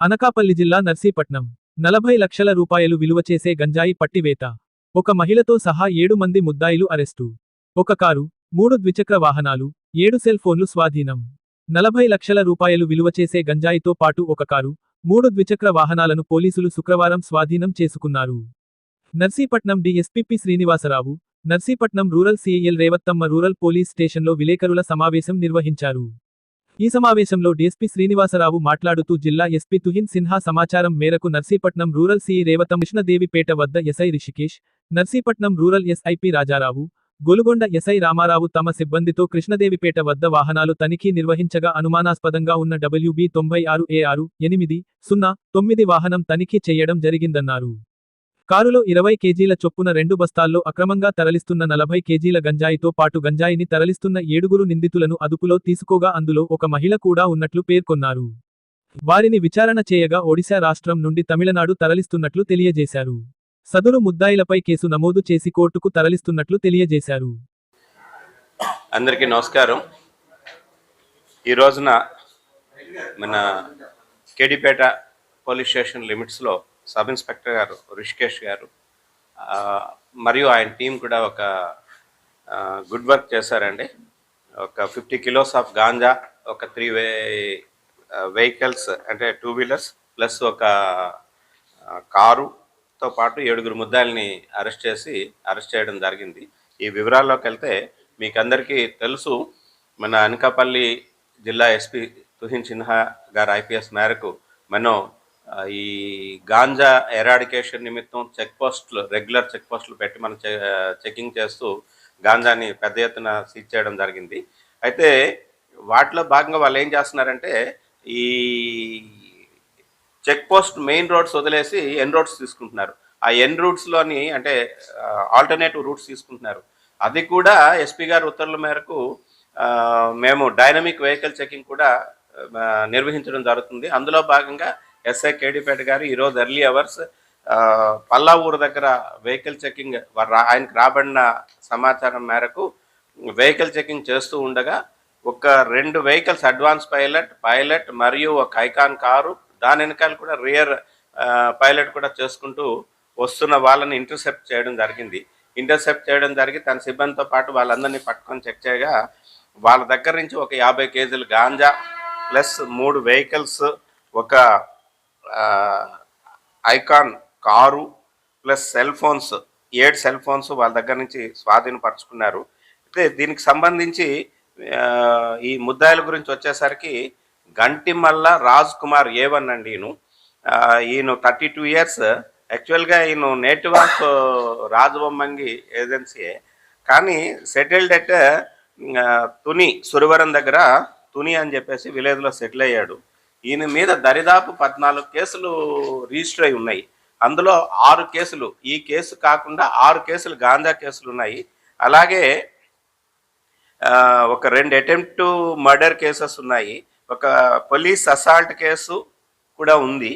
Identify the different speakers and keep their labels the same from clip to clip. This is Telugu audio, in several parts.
Speaker 1: అనకాపల్లి జిల్లా నర్సీపట్నం. నలభై లక్షల రూపాయలు విలువ చేసే గంజాయి పట్టివేత. ఒక మహిళతో సహా ఏడు మంది ముద్దాయిలు అరెస్టు. ఒక కారు మూడు ద్విచక్ర వాహనాలు ఏడు సెల్ ఫోన్లు స్వాధీనం. నలభై లక్షల రూపాయలు విలువ చేసే గంజాయితో పాటు ఒక కారు మూడు ద్విచక్ర వాహనాలను పోలీసులు శుక్రవారం స్వాధీనం చేసుకున్నారు. నర్సీపట్నం డీఎస్పీ శ్రీనివాసరావు నర్సీపట్నం రూరల్ సీఐఎల్ రేవత్తమ్మ రూరల్ పోలీస్ స్టేషన్లో విలేకరుల సమావేశం నిర్వహించారు. ఈ సమావేశంలో డీఎస్పీ శ్రీనివాసరావు మాట్లాడుతూ జిల్లా ఎస్పీ తుహిన్ సిన్హా సమాచారం మేరకు నర్సీపట్నం రూరల్ సీఈ రేవతం కృష్ణదేవిపేట వద్ద SI Rishikesh Narsipatnam rural SI P Rajarao Golugonda SI Ramarao తమ సిబ్బందితో కృష్ణదేవిపేట వద్ద వాహనాలు తనిఖీ నిర్వహించగా అనుమానాస్పదంగా ఉన్న డబ్ల్యూబీ తొంభై ఆరు ఏ ఆరు ఎనిమిది సున్నా తొమ్మిది వాహనం తనిఖీ చేయడం జరిగిందన్నారు. కారులో ఇరవై కేజీల చొప్పున రెండు బస్తాల్లో అక్రమంగా తరలిస్తున్న నలభై కేజీల గంజాయితో పాటు గంజాయిని తరలిస్తున్న ఏడుగురు నిందితులను అదుపులో తీసుకోగా అందులో ఒక మహిళ కూడా ఉన్నట్లు పేర్కొన్నారు. వారిని విచారణ చేయగా ఒడిశా రాష్ట్రం నుండి తమిళనాడు తరలిస్తున్నట్లు తెలియజేశారు. సదరు ముద్దాయిలపై కేసు నమోదు చేసి కోర్టుకు తరలిస్తున్నట్లు తెలియజేశారు.
Speaker 2: అందరికీ నమస్కారం. ఈ రోజున మన కేడిపేట పోలీస్ స్టేషన్ లిమిట్స్లో సబ్ ఇన్స్పెక్టర్ గారు రిషికేష్ గారు మరియు ఆయన టీం కూడా ఒక గుడ్ వర్క్ చేశారండి. ఒక ఫిఫ్టీ కిలోస్ ఆఫ్ గాంజా ఒక త్రీ వే వెహికల్స్ అంటే టూ వీలర్స్ ప్లస్ ఒక కారుతో పాటు ఏడుగురు ముద్దాయిల్ని అరెస్ట్ చేసి అరెస్ట్ చేయడం జరిగింది. ఈ వివరాల్లోకి వెళ్తే మీకు అందరికీ తెలుసు మన అనకాపల్లి జిల్లా ఎస్పీ తుహిన్ సిన్హా గారు ఐపీఎస్ మేరకు మనం ఈ గాంజా ఎరాడికేషన్ నిమిత్తం చెక్ పోస్టులు రెగ్యులర్ చెక్ పోస్టులు పెట్టి మనం చె- చెకింగ్ చేస్తూ గాంజాని పెద్ద ఎత్తున సీజ్ చేయడం జరిగింది. అయితే వాటిలో భాగంగా వాళ్ళు ఏం చేస్తున్నారంటే ఈ చెక్ పోస్ట్ మెయిన్ రోడ్స్ వదిలేసి ఎన్ రోడ్స్ తీసుకుంటున్నారు. ఆ ఎన్ రూట్స్లోని అంటే ఆల్టర్నేటివ్ రూట్స్ తీసుకుంటున్నారు. అది కూడా ఎస్పీ గారి ఉత్తర్వుల మేరకు మేము డైనమిక్ వెహికల్ చెకింగ్ కూడా నిర్వహించడం జరుగుతుంది. అందులో భాగంగా ఎస్ఐ కేడీపేట గారు ఈరోజు ఎర్లీ అవర్స్ పల్లా ఊరు దగ్గర వెహికల్ చెకింగ్ ఆయనకు రాబడిన సమాచారం మేరకు వెహికల్ చెకింగ్ చేస్తూ ఉండగా ఒక రెండు వెహికల్స్ అడ్వాన్స్ పైలట్ పైలట్ మరియు ఒక ఐకాన్ కారు దాని వెనకాల కూడా రియర్ పైలట్ కూడా చేసుకుంటూ వస్తున్న వాళ్ళని ఇంటర్సెప్ట్ చేయడం జరిగింది. ఇంటర్సెప్ట్ చేయడం జరిగి తన సిబ్బందితో పాటు వాళ్ళందరినీ పట్టుకొని చెక్ చేయగా వాళ్ళ దగ్గర నుంచి ఒక యాభై కేజీలు గాంజా ప్లస్ మూడు వెహికల్స్ ఒక Ikon car plus cell phones ఏడు సెల్ ఫోన్స్ వాళ్ళ దగ్గర నుంచి స్వాధీనపరచుకున్నారు. అయితే దీనికి సంబంధించి ఈ ముద్దాయిల గురించి వచ్చేసరికి గంటిమల్ల రాజ్ కుమార్ ఏవన్ అండి ఈయన. ఈయన థర్టీ టూ ఇయర్స్. యాక్చువల్గా ఈయన నేటివ్ ఆఫ్ రాజబొమ్మంగి ఏజెన్సీయే కానీ సెటిల్డ్ అట్ తుని సురవరం దగ్గర తుని అని చెప్పేసి విలేజ్లో సెటిల్ అయ్యాడు. ఈయన మీద దరిదాపు పద్నాలుగు కేసులు రిజిస్టర్ అయి ఉన్నాయి. అందులో ఆరు కేసులు ఈ కేసు కాకుండా ఆరు కేసులు గాంజా కేసులు ఉన్నాయి. అలాగే ఒక రెండు అటెంప్ట్ మర్డర్ కేసెస్ ఉన్నాయి. ఒక పోలీస్ అసాల్ట్ కేసు కూడా ఉంది.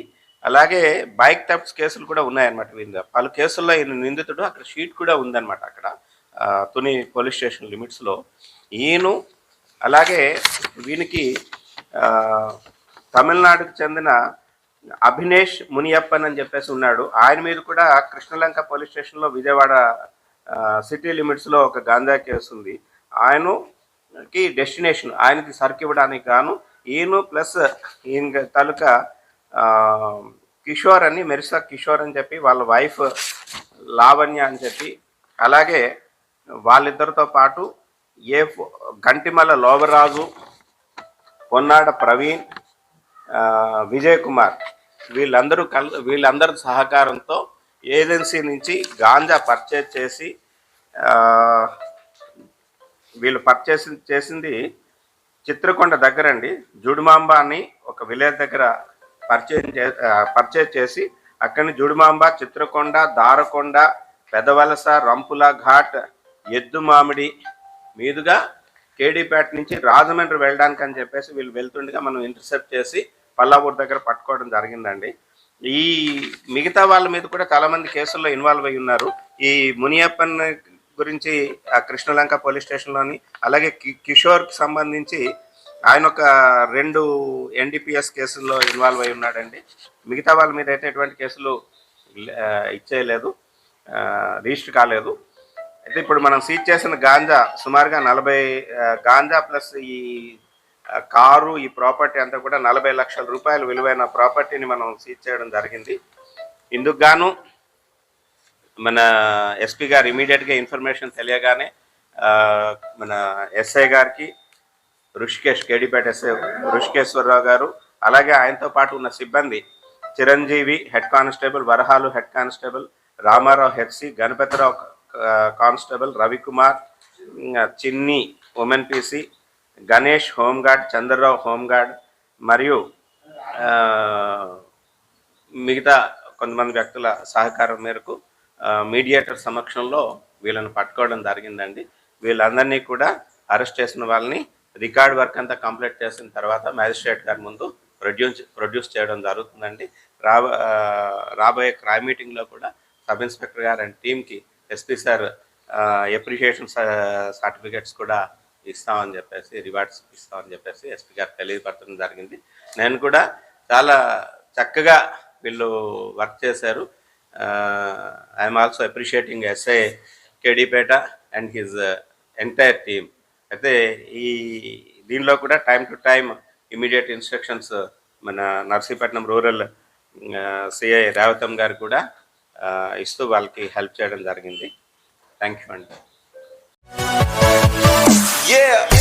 Speaker 2: అలాగే బైక్ థెఫ్ట్స్ కేసులు కూడా ఉన్నాయన్నమాట వీళ్ళ పలు కేసుల్లో ఈయన నిందితుడు అక్కడ షీట్ కూడా ఉందన్నమాట అక్కడ తుని పోలీస్ స్టేషన్ లిమిట్స్లో. ఈయను అలాగే వీనికి తమిళనాడుకు చెందిన అభినేష్ మునియప్పన్ అని చెప్పేసి ఉన్నాడు. ఆయన మీద కూడా కృష్ణలంక పోలీస్ స్టేషన్లో విజయవాడ సిటీ లిమిట్స్లో ఒక గాంజా కేసు ఉంది. ఆయనకి డెస్టినేషన్ ఆయనకి సరుకు ఇవ్వడానికి గాను ఈయన ప్లస్ ఈయన తాలూకా కిషోర్ అని మెరిసా కిషోర్ అని చెప్పి వాళ్ళ వైఫ్ లావణ్య అని చెప్పి అలాగే వాళ్ళిద్దరితో పాటు ఏ ఫో- గంటిమల్ల లోవరాజు పొన్నాడ ప్రవీణ్ విజయ్ కుమార్. వీళ్ళందరూ కల్ వీళ్ళందరి సహకారంతో ఏజెన్సీ నుంచి గాంజా పర్చేజ్ చేసి వీళ్ళు పర్చేస్ చేసింది చిత్రకొండ దగ్గర అండి జుడుమాంబ అని ఒక విలేజ్ దగ్గర పర్చేజ్ చే పర్చేజ్ చేసి అక్కడి జుడుమాంబ చిత్రకొండ దారకొండ పెదవలస రంపుల ఘాట్ ఎద్దు మామిడి మీదుగా కేడీపేట నుంచి రాజమండ్రి వెళ్ళడానికి అని చెప్పేసి వీళ్ళు వెళ్తుండగా మనం ఇంటర్సెప్ట్ చేసి పల్లాపూర్ దగ్గర పట్టుకోవడం జరిగిందండి. ఈ మిగతా వాళ్ళ మీద కూడా చాలామంది కేసుల్లో ఇన్వాల్వ్ అయి ఉన్నారు. ఈ మునియప్పన్ గురించి ఆ కృష్ణలంక పోలీస్ స్టేషన్లోని అలాగే కిషోర్కి సంబంధించి ఆయన ఒక రెండు ఎన్డీపీఎస్ కేసుల్లో ఇన్వాల్వ్ అయి ఉన్నాడండి. మిగతా వాళ్ళ మీద అయితే ఎటువంటి కేసులు ఇచ్చేయలేదు రిజిస్టర్ కాలేదు. అయితే ఇప్పుడు మనం సీజ్ చేసిన గాంజా సుమారుగా నలభై గాంజా ప్లస్ ఈ కారు ఈ ప్రాపర్టీ అంతా కూడా నలభై లక్షల రూపాయలు విలువైన ప్రాపర్టీని మనం సీజ్ చేయడం జరిగింది. ఇందుకు గాను మన ఎస్పీ గారు ఇమీడియట్గా ఇన్ఫర్మేషన్ తెలియగానే మన ఎస్ఐ గారికి ఋషికేష్ కేడిపేట ఎస్ఐ ఋషికేశ్వరరావు గారు అలాగే ఆయనతో పాటు ఉన్న సిబ్బంది Chiranjeevi head constable Varahalu head constable Ramarao HC Ganapathirao constable Ravikumar Chinni women PC Ganesh home guard Chandrarao home guard మరియు మిగతా కొంతమంది వ్యక్తుల సహకారం మేరకు మీడియేటర్ సమక్షంలో వీళ్ళని పట్టుకోవడం జరిగిందండి. వీళ్ళందరినీ కూడా అరెస్ట్ చేసిన వాళ్ళని రికార్డ్ వర్క్ అంతా కంప్లీట్ చేసిన తర్వాత మ్యాజిస్ట్రేట్ గారి ముందు ప్రొడ్యూస్ ప్రొడ్యూస్ చేయడం జరుగుతుందండి. రాబో రాబోయే క్రైమ్ మీటింగ్లో కూడా సబ్ ఇన్స్పెక్టర్ గారు అండ్ టీమ్కి ఎస్పీ సార్ ఎప్రిషియేషన్ సర్టిఫికెట్స్ కూడా ఇస్తామని చెప్పేసి రివార్డ్స్ ఇస్తామని చెప్పేసి ఎస్పీ గారు తెలియపరచడం జరిగింది. నేను కూడా చాలా చక్కగా వీళ్ళు వర్క్ చేశారు. I'm also appreciating SI Kedipeta and his entire team అయితే ఈ దీనిలో కూడా time to time immediate instructions మన నర్సీపట్నం రూరల్ సిఐ రేవతం గారు కూడా ఇస్తూ వాళ్ళకి హెల్ప్ చేయడం జరిగింది థ్యాంక్ యూ అండి
Speaker 3: Yeah.